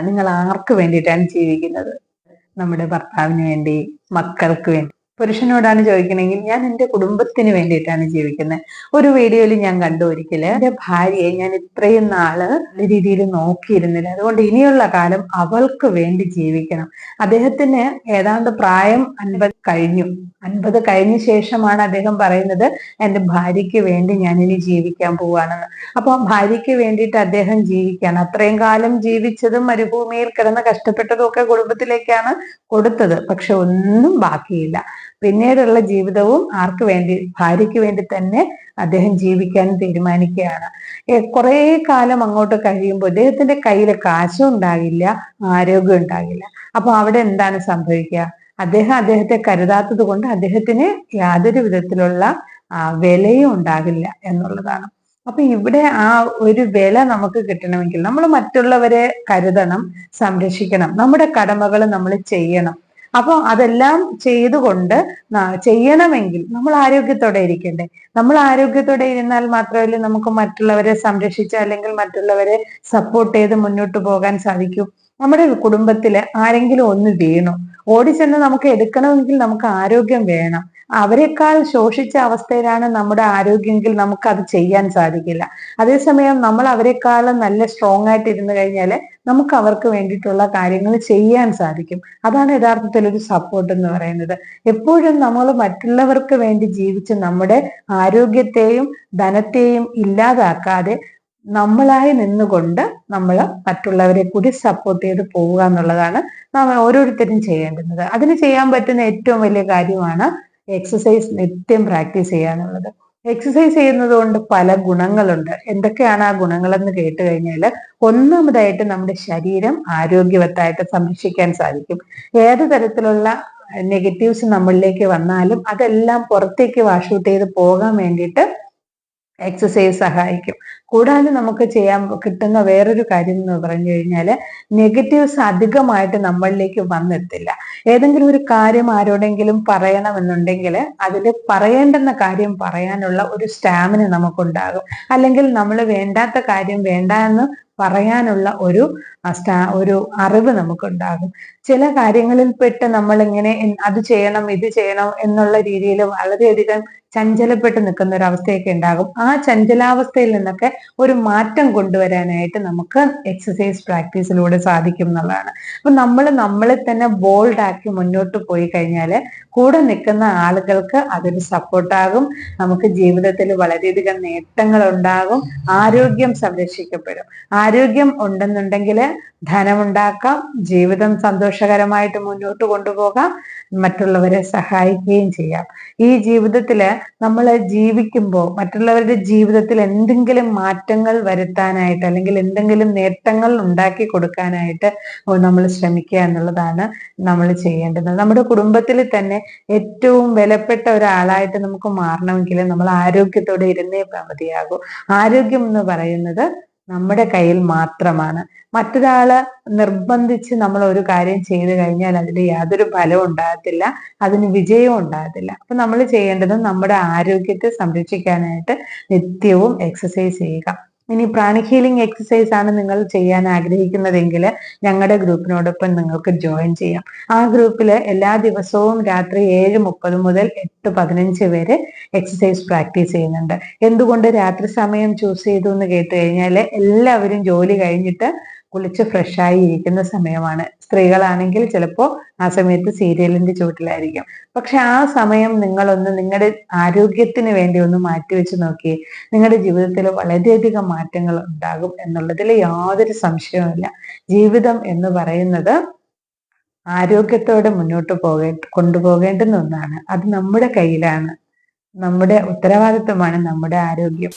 നിങ്ങൾ ആർക്ക് വേണ്ടിയിട്ടാണ് ജീവിക്കുന്നത്. നമ്മുടെ ഭർത്താവിന് വേണ്ടി മക്കൾക്ക് വേണ്ടി. പുരുഷനോടാണ് ചോദിക്കണമെങ്കിൽ ഞാൻ എന്റെ കുടുംബത്തിന് വേണ്ടിയിട്ടാണ് ജീവിക്കുന്നത് ഒരു വീഡിയോയിൽ ഞാൻ കണ്ടു ഒരിക്കൽ എന്റെ ഭാര്യയെ ഞാൻ ഇത്രയും നാൾ രീതിയിൽ നോക്കിയിരുന്നില്ല. അതുകൊണ്ട് ഇനിയുള്ള കാലം അവൾക്ക് വേണ്ടി ജീവിക്കണം. അദ്ദേഹത്തിന് ഏതാണ്ട് പ്രായം അൻപത് കഴിഞ്ഞു. അൻപത് കഴിഞ്ഞ ശേഷമാണ് അദ്ദേഹം പറയുന്നത് എന്റെ ഭാര്യയ്ക്ക് വേണ്ടി ഞാൻ ഇനി ജീവിക്കാൻ പോവാണെന്ന് അപ്പൊ ഭാര്യയ്ക്ക് വേണ്ടിയിട്ട് അദ്ദേഹം ജീവിക്കാൻ അത്രയും കാലം ജീവിച്ചതും മരുഭൂമിയിൽ കിടന്ന് കഷ്ടപ്പെട്ടതും ഒക്കെ കുടുംബത്തിലേക്കാണ് കൊടുത്തത്. പക്ഷെ ഒന്നും ബാക്കിയില്ല. പിന്നീടുള്ള ജീവിതവും ആർക്ക് വേണ്ടി ഭാര്യയ്ക്ക് വേണ്ടി തന്നെ അദ്ദേഹം ജീവിക്കാൻ തീരുമാനിക്കുകയാണ്. കുറെ കാലം അങ്ങോട്ട് കഴിയുമ്പോൾ അദ്ദേഹത്തിന്റെ കയ്യിൽ കാശും ഉണ്ടാകില്ല ആരോഗ്യം ഉണ്ടാകില്ല. അപ്പൊ അവിടെ എന്താണ് സംഭവിക്കുക? അദ്ദേഹം അദ്ദേഹത്തെ കരുതാത്തത് കൊണ്ട് അദ്ദേഹത്തിന് യാതൊരു വിധത്തിലുള്ള വിലയും ഉണ്ടാകില്ല എന്നുള്ളതാണ്. അപ്പൊ ഇവിടെ ആ ഒരു വില നമുക്ക് കിട്ടണമെങ്കിൽ നമ്മൾ മറ്റുള്ളവരെ കരുതണം സംരക്ഷിക്കണം. നമ്മുടെ കടമകൾ നമ്മൾ ചെയ്യണം. അപ്പോൾ അതെല്ലാം ചെയ്തുകൊണ്ട് ചെയ്യണമെങ്കിൽ നമ്മൾ ആരോഗ്യത്തോടെ ഇരിക്കണ്ടേ. നമ്മൾ ആരോഗ്യത്തോടെ ഇരുന്നാൽ മാത്രമല്ലേ നമുക്ക് മറ്റുള്ളവരെ സംരക്ഷിച്ച് അല്ലെങ്കിൽ മറ്റുള്ളവരെ സപ്പോർട്ട് ചെയ്ത് മുന്നോട്ട് പോകാൻ സാധിക്കൂ. നമ്മുടെ കുടുംബത്തിൽ ആരെങ്കിലും ഒന്ന് വീണു ഓടിച്ചെന്ന് നമുക്ക് എടുക്കണമെങ്കിൽ നമുക്ക് ആരോഗ്യം വേണം. അവരെക്കാൾ ശോഷിച്ച അവസ്ഥയിലാണ് നമ്മുടെ ആരോഗ്യമെങ്കിൽ നമുക്ക് അത് ചെയ്യാൻ സാധിക്കില്ല. അതേസമയം നമ്മൾ അവരെക്കാൾ നല്ല സ്ട്രോങ് ആയിട്ട് ഇരുന്ന് കഴിഞ്ഞാൽ നമുക്ക് അവർക്ക് വേണ്ടിയിട്ടുള്ള കാര്യങ്ങൾ ചെയ്യാൻ സാധിക്കും. അതാണ് യഥാർത്ഥത്തിൽ ഒരു സപ്പോർട്ട് എന്ന് പറയുന്നത്. എപ്പോഴും നമ്മൾ മറ്റുള്ളവർക്ക് വേണ്ടി ജീവിച്ച് നമ്മുടെ ആരോഗ്യത്തെയും ധനത്തെയും ഇല്ലാതാക്കാതെ നമ്മളായി നിന്നുകൊണ്ട് നമ്മൾ മറ്റുള്ളവരെ കൂടി സപ്പോർട്ട് ചെയ്ത് പോവുക എന്നുള്ളതാണ് നമ്മൾ ഓരോരുത്തരും ചെയ്യേണ്ടുന്നത്. അതിന് ചെയ്യാൻ പറ്റുന്ന ഏറ്റവും വലിയ കാര്യമാണ് എക്സസൈസ് നിത്യം പ്രാക്ടീസ് ചെയ്യാനുള്ളത് എക്സസൈസ് ചെയ്യുന്നത് കൊണ്ട് പല ഗുണങ്ങളുണ്ട്. എന്തൊക്കെയാണ് ആ ഗുണങ്ങളെന്ന് കേട്ട് കഴിഞ്ഞാൽ ഒന്നാമതായിട്ട് നമ്മുടെ ശരീരം ആരോഗ്യവത്തായിട്ട് സംരക്ഷിക്കാൻ സാധിക്കും. ഏത് തരത്തിലുള്ള നെഗറ്റീവ്സ് നമ്മളിലേക്ക് വന്നാലും അതെല്ലാം പുറത്തേക്ക് വാഷ് ഔട്ട് ചെയ്ത് പോകാൻ വേണ്ടിയിട്ട് എക്സസൈസ് സഹായിക്കും. കൂടാതെ നമുക്ക് ചെയ്യാൻ കിട്ടുന്ന വേറൊരു കാര്യം എന്ന് പറഞ്ഞു കഴിഞ്ഞാൽ നെഗറ്റീവ്സ് അധികമായിട്ട് നമ്മളിലേക്ക് വന്നെത്തില്ല. ഏതെങ്കിലും ഒരു കാര്യം ആരോടെങ്കിലും പറയണമെന്നുണ്ടെങ്കിൽ അതിൽ പറയേണ്ടെന്ന കാര്യം പറയാനുള്ള ഒരു സ്റ്റാമിന നമുക്കുണ്ടാകും. അല്ലെങ്കിൽ നമ്മൾ വേണ്ടാത്ത കാര്യം വേണ്ട എന്ന് പറയാനുള്ള ഒരു ഒരു അറിവ് നമുക്കുണ്ടാകും. ചില കാര്യങ്ങളിൽ പെട്ട് നമ്മൾ ഇങ്ങനെ അത് ചെയ്യണം ഇത് ചെയ്യണം എന്നുള്ള രീതിയിൽ വളരെയധികം ചഞ്ചലപ്പെട്ട് നിൽക്കുന്ന ഒരു അവസ്ഥയൊക്കെ ഉണ്ടാകും. ആ ചഞ്ചലാവസ്ഥയിൽ നിന്നൊക്കെ ഒരു മാറ്റം കൊണ്ടുവരാനായിട്ട് നമുക്ക് എക്സസൈസ് പ്രാക്ടീസിലൂടെ സാധിക്കും എന്നുള്ളതാണ്. അപ്പൊ നമ്മൾ നമ്മളെ തന്നെ ബോൾഡ് ആക്കി മുന്നോട്ട് പോയി കഴിഞ്ഞാൽ കൂടെ നിൽക്കുന്ന ആളുകൾക്ക് അതൊരു സപ്പോർട്ടാകും നമുക്ക് ജീവിതത്തിൽ വളരെയധികം നേട്ടങ്ങൾ ഉണ്ടാകും ആരോഗ്യം സംരക്ഷിക്കപ്പെടും. ആരോഗ്യം ഉണ്ടെന്നുണ്ടെങ്കിൽ ധനമുണ്ടാക്കാം. ജീവിതം സന്തോഷകരമായിട്ട് മുന്നോട്ട് കൊണ്ടുപോകാം. മറ്റുള്ളവരെ സഹായിക്കുകയും ചെയ്യാം. ഈ ജീവിതത്തിൽ നമ്മൾ ജീവിക്കുമ്പോൾ മറ്റുള്ളവരുടെ ജീവിതത്തിൽ എന്തെങ്കിലും മാറ്റങ്ങൾ വരുത്താനായിട്ട് അല്ലെങ്കിൽ എന്തെങ്കിലും നേട്ടങ്ങൾ ഉണ്ടാക്കി കൊടുക്കാനായിട്ട് നമ്മൾ ശ്രമിക്കുക എന്നുള്ളതാണ് നമ്മൾ ചെയ്യേണ്ടത്. നമ്മുടെ കുടുംബത്തിൽ തന്നെ ഏറ്റവും വിലപ്പെട്ട ഒരാളായിട്ട് നമുക്ക് മാറണമെങ്കിൽ നമ്മൾ ആരോഗ്യത്തോടെ ഇരുന്നേ മതിയാകൂ. ആരോഗ്യം എന്ന് പറയുന്നത് നമ്മുടെ കയ്യിൽ മാത്രമാണ്. മറ്റൊരാൾ നിർബന്ധിച്ച് നമ്മൾ ഒരു കാര്യം ചെയ്തു കഴിഞ്ഞാൽ അതിന് യാതൊരു ഫലവും ഉണ്ടാകത്തില്ല അതിന് വിജയവും ഉണ്ടാകത്തില്ല. അപ്പൊ നമ്മൾ ചെയ്യേണ്ടത് നമ്മുടെ ആരോഗ്യത്തെ സംരക്ഷിക്കാനായിട്ട് നിത്യവും എക്സസൈസ് ചെയ്യുക. ഇനി പ്രാണി ഹീലിംഗ് എക്സസൈസ് ആണ് നിങ്ങൾ ചെയ്യാൻ ആഗ്രഹിക്കുന്നതെങ്കിൽ ഞങ്ങളുടെ ഗ്രൂപ്പിനോടൊപ്പം നിങ്ങൾക്ക് ജോയിൻ ചെയ്യാം. ആ ഗ്രൂപ്പിൽ എല്ലാ ദിവസവും രാത്രി ഏഴ് മുപ്പത് മുതൽ എട്ട് പതിനഞ്ച് വരെ എക്സസൈസ് പ്രാക്ടീസ് ചെയ്യുന്നുണ്ട്. എന്തുകൊണ്ട് രാത്രി സമയം ചൂസ് ചെയ്തു എന്ന് കേട്ട് കഴിഞ്ഞാൽ എല്ലാവരും ജോലി കഴിഞ്ഞിട്ട് കുളിച്ച് ഫ്രഷായി ഇരിക്കുന്ന സമയമാണ്. സ്ത്രീകളാണെങ്കിൽ ചിലപ്പോൾ ആ സമയത്ത് സീരിയലിന്റെ ചുവട്ടിലായിരിക്കും. പക്ഷെ ആ സമയം നിങ്ങളൊന്ന് നിങ്ങളുടെ ആരോഗ്യത്തിന് വേണ്ടി ഒന്ന് മാറ്റിവെച്ച് നോക്കി നിങ്ങളുടെ ജീവിതത്തിൽ വളരെയധികം മാറ്റങ്ങൾ ഉണ്ടാകും എന്നുള്ളതിൽ യാതൊരു സംശയവുമില്ല ജീവിതം എന്ന് പറയുന്നത് ആരോഗ്യത്തോടെ മുന്നോട്ട് പോകേ കൊണ്ടുപോകേണ്ടുന്ന ഒന്നാണ്. അത് നമ്മുടെ കയ്യിലാണ്. നമ്മുടെ ഉത്തരവാദിത്വമാണ് നമ്മുടെ ആരോഗ്യം.